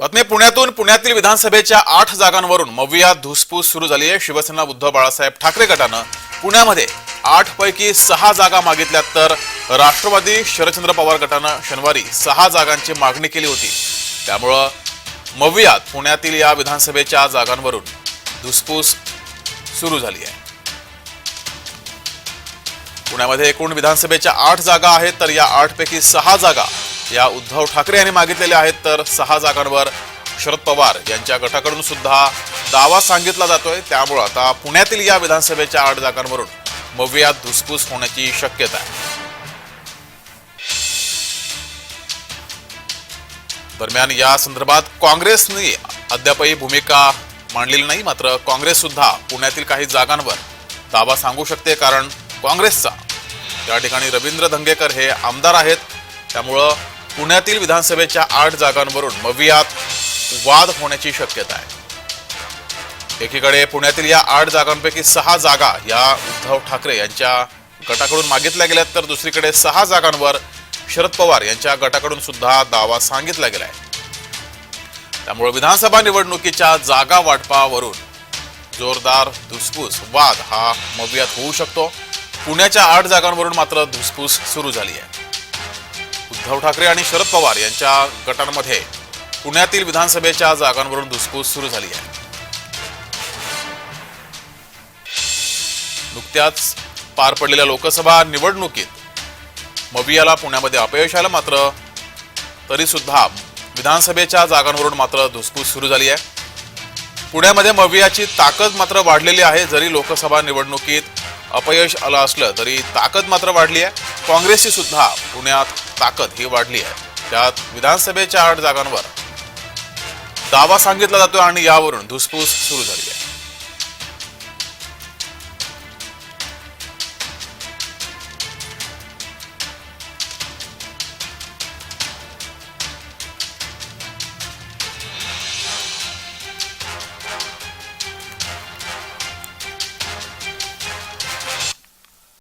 बातमी पुण्यातून पुण्यातील विधानसभेच्या आठ जागांवरून मव्या धुसफूस सुरू झाली आहे शिवसेना उद्धव बाळासाहेब ठाकरे गटानं पुण्यामध्ये आठ पैकी सहा जागा मागितल्यात तर राष्ट्रवादी शरदचंद्र पवार गटानं शनिवारी सहा जागांची मागणी केली होती. त्यामुळं मवियात पुण्यातील या विधानसभेच्या जागांवरून धुसफूस सुरू झाली आहे पुण्यामध्ये एकूण विधानसभेच्या आठ जागा आहेत तर या आठपैकी सहा जागा या उद्धव ठाकरे यांनी मागितलेल्या आहेत तर सहा जागांवर शरद पवार यांच्या गटाकडून सुद्धा दावा सांगितला जातोय. त्यामुळं आता पुण्यातील या विधानसभेच्या आठ जागांवरून मवियात धुसफूस होण्याची शक्यता आहे. दरम्यान या संदर्भात काँग्रेसने अद्यापही भूमिका मांडलेली नाही मात्र काँग्रेस सुद्धा पुण्यातील काही जागांवर दावा सांगू शकते कारण काँग्रेसचा या ठिकाणी रवींद्र धंगेकर हे आमदार आहेत. त्यामुळं पुण्यातील विधानसभेच्या आठ जागांवरून मवियात वाद होण्याची शक्यता आहे. एकीकडे पुण्यातील या आठ जागांपैकी सहा जागा या उद्धव ठाकरे यांच्या गटाकडून मागितल्या गेल्यात तर दुसरीकडे सहा जागांवर शरद पवार यांच्या गटाकडून सुद्धा दावा सांगितला गेलाय. त्यामुळे विधानसभा निवडणुकीच्या जागा वाटपावरून जोरदार धुसफूस वाद हा मवियात होऊ शकतो. पुण्याच्या आठ जागांवरून मात्र धुसफूस सुरू झाली आहे. उद्धव ठाकरे आणि शरद पवार यांच्या गटांमध्ये पुण्यातील विधानसभेच्या जागांवरून धुसफूस सुरू झाली आहे. नुकत्याच पार पडलेल्या लोकसभा निवडणुकीत मवियाला पुण्यामध्ये अपयश आलं मात्र तरी सुद्धा विधानसभेच्या जागांवरून मात्र धुसफूस सुरू झाली आहे. पुण्यामध्ये मवियाची ताकद मात्र वाढलेली आहे. जरी लोकसभा निवडणुकीत अपयश आलं असलं तरी ताकद मात्र वाढली आहे. काँग्रेसची सुद्धा पुण्यात ताकद ही वाढली आहे. त्यात विधानसभेच्या आठ जागांवर दावा सांगितला जातोय आणि यावरून धुसफूस सुरू झाली आहे.